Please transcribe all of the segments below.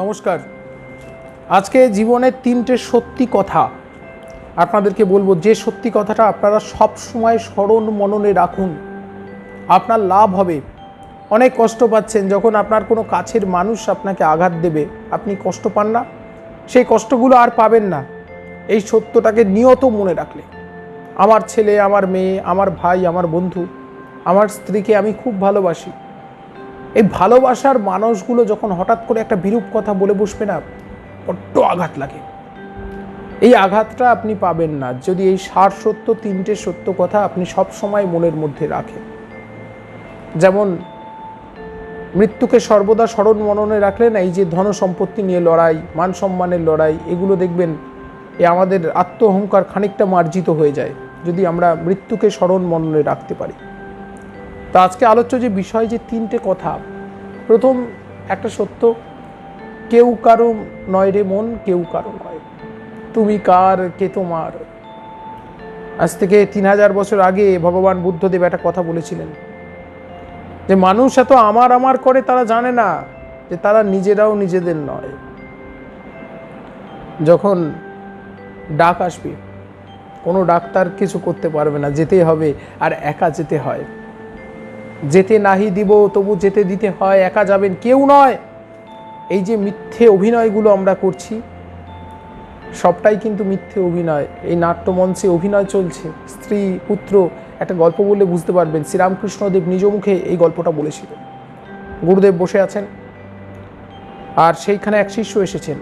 নমস্কার। আজকে জীবনের তিনটে সত্যি কথা আপনাদেরকে বলব। যে সত্যি কথাটা আপনারা সব সময় স্মরণ মননে রাখুন। আপনার লাভ হবে। অনেক কষ্ট পাচ্ছেন যখন আপনার কোনো কাছের মানুষ আপনাকে আঘাত দেবে। আপনি কষ্ট পান না। সেই কষ্টগুলো আর পাবেন না। এই সত্যটাকে নিয়ত মনে রাখলে। আমার ছেলে, আমার মেয়ে, আমার ভাই, আমার বন্ধু, আমার স্ত্রীকে আমি খুব ভালোবাসি। এই ভালোবাসার মানুষগুলো যখন হঠাৎ করে একটা বিরূপ কথা বলে বসবে না, বড্ড আঘাত লাগে। এই আঘাতটা আপনি পাবেন না। যদি এই সার সত্য, তিনটে সত্য কথা আপনি সব সময় মনের মধ্যে রাখেন। যেমন, মৃত্যুকে সর্বদা স্মরণ মননে রাখলেন, এই যে ধন সম্পত্তি নিয়ে লড়াই, মান সম্মানের লড়াই, এগুলো দেখবেন এ আমাদের আত্ম অহংকার খানিকটা মার্জিত হয়ে যায়, যদি আমরা মৃত্যুকে স্মরণ মননে রাখতে পারি। তো আজকে আলোচ্য যে বিষয় যে তিনটে কথা, প্রথম একটা সত্য, কেউ কারও নয় রে মন, কেউ কারও নয়। তুমি কার, কে তোমার? আজ থেকে তিন হাজার বছর আগে ভগবান বুদ্ধদেব একটা কথা বলেছিলেন যে, মানুষ এত আমার আমার করে তারা জানে না যে তারা নিজেরাও নিজেদের নয়। যখন ডাক আসবে, কোনো ডাক্তার কিছু করতে পারবে না যেতে হবে, আর একা যেতে হয়। যেতে নাহি দিব, তবু যেতে দিতে হয়, একা যাবেন কেউ নয়। এই যে মিথ্যে অভিনয়গুলো আমরা করছি, সবটাই কিন্তু মিথ্যে অভিনয়। এই নাট্যমঞ্চে অভিনয় চলছে। স্ত্রী, পুত্র, একটা গল্প বললে বুঝতে পারবেন শ্রীরামকৃষ্ণদেব নিজ মুখে এই গল্পটা বলেছিল গুরুদেব বসে আছেন, আর সেইখানে এক শিষ্য এসেছেন।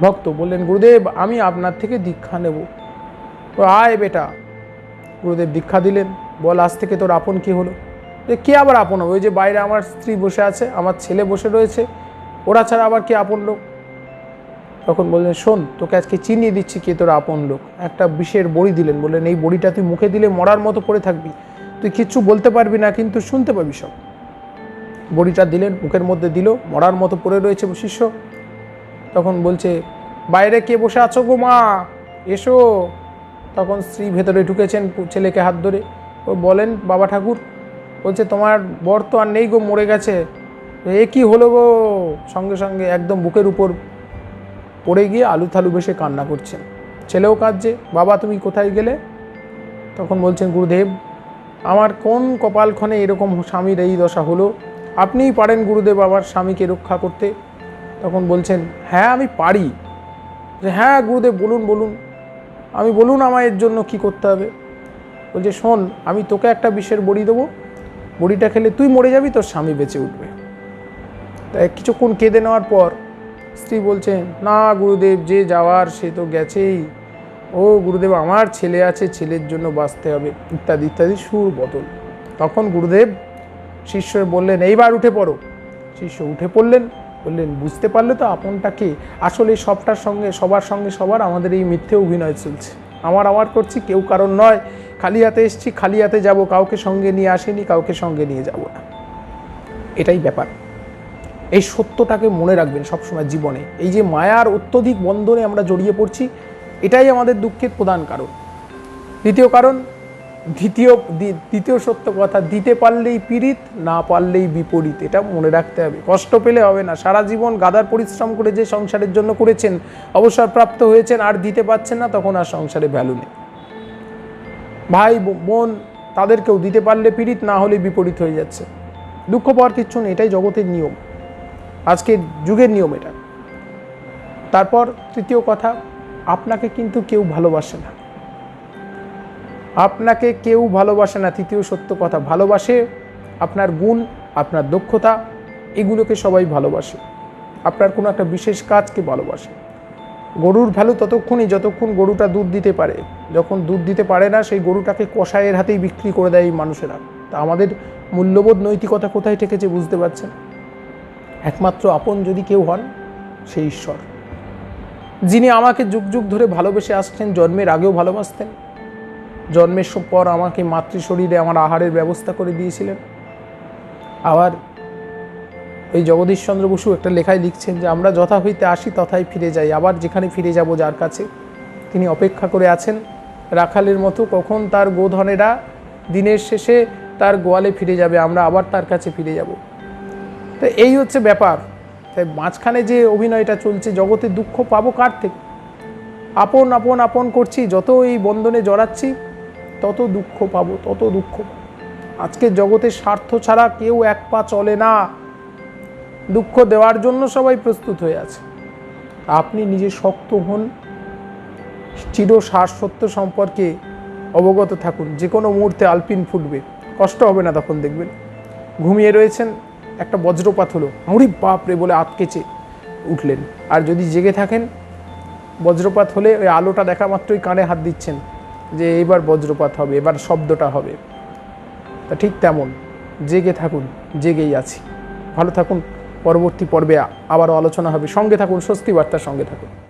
ভক্ত বললেন, গুরুদেব, আমি আপনার থেকে দীক্ষা নেব। আয় বেটা। গুরুদেব দীক্ষা দিলেন। বল, আজ থেকে তোর আপন কি হলো? কে আবার আপন হবে? ওই যে বাইরে আমার স্ত্রী বসে আছে, আমার ছেলে বসে রয়েছে, ওরা ছাড়া আবার কে আপন লোক? তখন বললেন, শোন, তোকে আজকে চিনিয়ে দিচ্ছি কে তোর আপন লোক। একটা বিষের বড়ি দিলেন, বললেন, এই বড়িটা তুই মুখে দিলে মরার মতো পড়ে থাকবি। তুই কিচ্ছু বলতে পারবি না, কিন্তু শুনতে পাবি সব। বড়িটা দিলেন, মুখের মধ্যে দিল, মরার মতো পড়ে রয়েছে শিষ্য। তখন বলছে, বাইরে কে বসে আছো গো মা? এসো। তখন স্ত্রী ভেতরে ঢুকেছেন, ছেলেকে হাত ধরে। ও বলেন, বাবা ঠাকুর, বলছে, তোমার বর তো আর নেই গো, মরে গেছে। এ কী হলো গো? সঙ্গে সঙ্গে একদম বুকের উপর পড়ে গিয়ে আলু থালু বেশে কান্না করছেন। ছেলেও কাঁদছে, বাবা, তুমি কোথায় গেলে? তখন বলছেন, গুরুদেব, আমার কোন কপালক্ষণে এরকম স্বামীর এই দশা হলো? আপনিই পারেন গুরুদেব আমার স্বামীকে রক্ষা করতে। তখন বলছেন হ্যাঁ আমি পারি। যে হ্যাঁ গুরুদেব, বলুন বলুন। আমি বলুন আমার এর জন্য কি করতে হবে? বলছে, শোন, আমি তোকে একটা বিষের বড়ি দেবো। বড়িটা খেলে তুই মরে যাবি, তোর স্বামী বেঁচে উঠবে। তাই কিছুক্ষণ কেঁদে নেওয়ার পর স্ত্রী বলছেন না গুরুদেব, যে যাওয়ার সে তো গেছেই। ও গুরুদেব, আমার ছেলে আছে, ছেলের জন্য বাঁচতে হবে। ইত্যাদি ইত্যাদি সুর, বদল। তখন গুরুদেব শিষ্য বললেন, এইবার উঠে পড়ো। শিষ্য উঠে পড়লেন, বললেন, বুঝতে পারলে তো আপনটাকে আসলে সবটার সঙ্গে, সবার সঙ্গে সবার আমাদের এই মিথ্যে অভিনয় চলছে। আমার আমার করছি, কেউ কারণ নয়। খালি হাতে এসছি খালি হাতে যাব, কাউকে সঙ্গে নিয়ে আসেনি, কাউকে সঙ্গে নিয়ে যাব না। এটাই ব্যাপার। এই সত্যটাকে মনে রাখবেন সবসময় জীবনে। এই যে মায়ার অত্যধিক বন্ধনে আমরা জড়িয়ে পড়ছি, এটাই আমাদের দুঃখের প্রধান কারণ। দ্বিতীয় কারণ, দ্বিতীয় দ্বিতীয় সত্য কথা, দিতে পারলেই পীড়িত, না পারলেই বিপরীত, এটা মনে রাখতে হবে। কষ্ট পেলে হবে না। সারা জীবন গাদার পরিশ্রম করে যে সংসারের জন্য করেছেন, অবসরপ্রাপ্ত হয়েছেন, আর দিতে পারছেন না, তখন আর সংসারে ভ্যালু নেই। ভাই বোন, তাদেরকেও দিতে পারলে পীড়িত, না হলে বিপরীত হয়ে যাচ্ছে। দুঃখ পাওয়ার কিচ্ছু নেই, এটাই জগতের নিয়ম। আজকের যুগের নিয়ম এটা। তারপর তৃতীয় কথা, আপনাকে কিন্তু কেউ ভালোবাসে না। আপনাকে কেউ ভালোবাসে না, তৃতীয় সত্য কথা, ভালোবাসে আপনার গুণ, আপনার দক্ষতা, এগুলোকে সবাই ভালোবাসে। আপনার কোনো একটা বিশেষ কাজকে ভালোবাসে। গরুর ভ্যালু ততক্ষণই, যতক্ষণ গরুটা দুধ দিতে পারে। যখন দুধ দিতে পারে না, সেই গরুটাকে কষায়ের হাতেই বিক্রি করে দেয় এই মানুষেরা। তা আমাদের মূল্যবোধ নৈতিকতা কোথায় ঠেকেছে বুঝতে পারছেন? একমাত্র আপন যদি কেউ হন, সেই ঈশ্বর। যিনি আমাকে যুগ যুগ ধরে ভালোবেসে আসছেন, জন্মের আগেও ভালোবাসতেন। জন্মের পর আমাকে মাতৃ শরীরে আমার আহারের ব্যবস্থা করে দিয়েছিলেন। আবার ওই জগদীশচন্দ্র বসু একটা লেখায় লিখছেন যে, আমরা যথা হইতে আসি তথায় ফিরে যাই, আবার যেখানে ফিরে যাব যার কাছে। তিনি অপেক্ষা করে আছেন, রাখালের মতো কখন তার গোধনেরা দিনের শেষে তার গোয়ালে ফিরে যাবে, আমরা আবার তার কাছে ফিরে যাব। তো এই হচ্ছে ব্যাপার। তাই মাঝখানে যে অভিনয়টা চলছে, জগতে দুঃখ পাবো কার থেকে? আপন আপন আপন করছি, যত এই বন্ধনে জড়াচ্ছি, তত দুঃখ পাবো, তত দুঃখ পাবো। আজকের জগতে স্বার্থ ছাড়া কেউ এক পা চলে না। দুঃখ দেওয়ার জন্য সবাই প্রস্তুত হয়ে আছে। আপনি নিজে শক্ত হন, চির শাশ্বত সম্পর্কে অবগত থাকুন। যে কোনো মুহূর্তে আলপিন ফুটবে, কষ্ট হবে না তখন দেখবেন। ঘুমিয়ে রয়েছেন, একটা বজ্রপাত হলো মুড়ি বাপরে বলে আটকেছে উঠলেন। আর যদি জেগে থাকেন, বজ্রপাত হলে ওই আলোটা দেখা মাত্রই কানে হাত দিচ্ছেন যে এইবার বজ্রপাত হবে, এবার শব্দটা হবে। তা ঠিক তেমন, জেগে থাকুন, জেগেই আছি। ভালো থাকুন। পরবর্তী পর্বে আবারও আলোচনা হবে। সঙ্গে থাকুন স্বস্তি বার্তার সঙ্গে থাকুন।